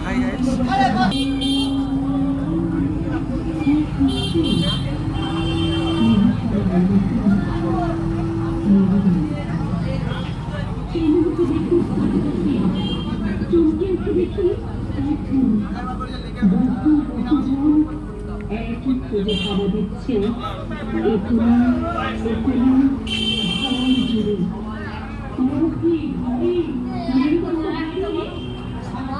High একই খুঁজে পাওয়া দিচ্ছে জুড়ে মুরগি ঘরে প্রশ্ন করার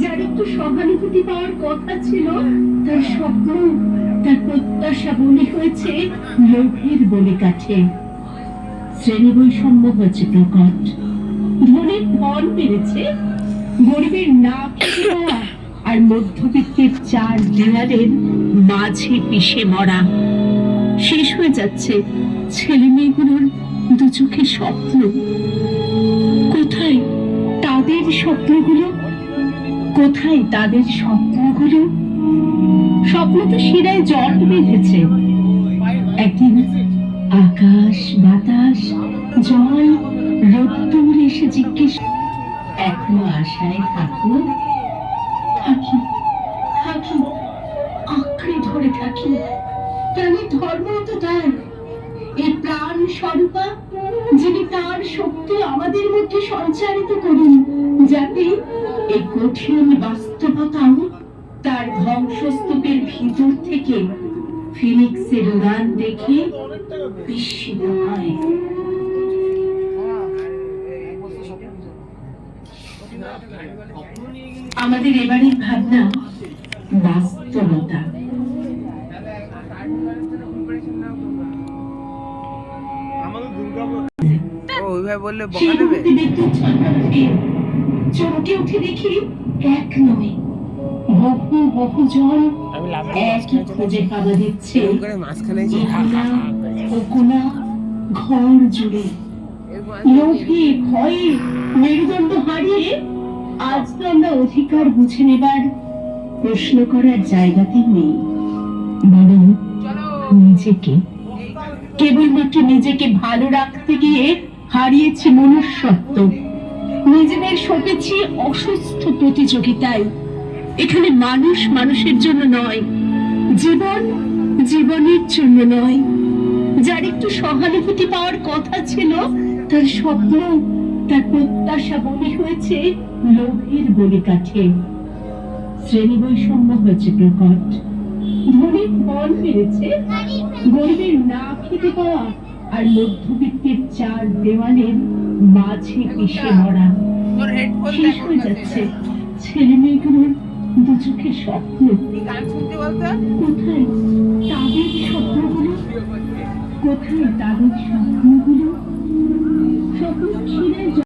যার একটু সহানুভূতি পাওয়ার কথা ছিল, তার স্বপ্ন, তার প্রত্যাশা বলে হয়েছে লোভের বলে কাঠে। শ্রেণি বৈষম্য হয়েছে প্রকট। ধনের ধন বেড়েছে গরিবের না আর মধ্যবিত্তের চার দেওয়ালের মাঝে পিষে মরা। শেষ হয়ে যাচ্ছে ছেলে মেয়েগুলোর দু চোখের স্বপ্ন। কোথায় তাদের স্বপ্নগুলো? কোথায় তাদের স্বপ্নগুলো? স্বপ্ন তো শিরায় জল বেঁধেছে। একদিন আকাশ, বাতাস, জল, রোদ্দুর এসে জিজ্ঞেস এখনও আশায় থাকো? থাকি থাকি, আঁকড়ে ধরে থাকি। প্রাণের ধর্ম তো তাই এই প্রাণ স্বরূপা যিনি তার শক্তি আমাদের মধ্যে সঞ্চারিত করুন, যাতে এই কঠিন বাস্তবতাও তার ধ্বংসস্তূপের ভিতর থেকে ফিনিক্সের উড়ান দেখে বিস্মিত হয়। আমাদের এবারের ভাবনা বাস্তবতা। ওইভাবে বললে বকা দেবে। চমকে উঠে দেখি এক নয়। বহু বহু জন একই খোঁজে কাদা দিচ্ছে এরকম করে মাঝখানে এসে হা হা একুনা, হা করে। ওকুনা, ঘর জুড়ে। লোভে ভয়ে মেরুদণ্ড হারিয়ে আজ তো আমরা অধিকার বুঝে নেবার প্রশ্ন করার জায়গাতে নেই। বরং নিজেকে কেবলমাত্র নিজেকে ভালো রাখতে গিয়ে হারিয়েছি মনুষ্যত্ব। নিজেদের সপেছি অসুস্থ প্রতিযোগিতায়। এখানে মানুষ মানুষের জন্য নয়, জীবন জীবনের জন্য নয়। যার একটু সহানুভূতি পাওয়ার কথা ছিল, তার স্বপ্ন, তার প্রত্যাশা বলি হয়েছে লোভের বলি কাঠে শ্রেণি বৈষম্য হয়েছে প্রকট। ধনীর ফল বেড়েছে গরিবের না খেতে পাওয়া আর মধ্যবিত্তের চার দেওয়ালের মাঝে পিষে মরা শেষ হয়ে যাচ্ছে। ছেলে মেয়েগুলোর দু চোখে স্বপ্ন। কোথায় তাদের স্বপ্নগুলো? কোথায় তাদের স্বপ্নগুলো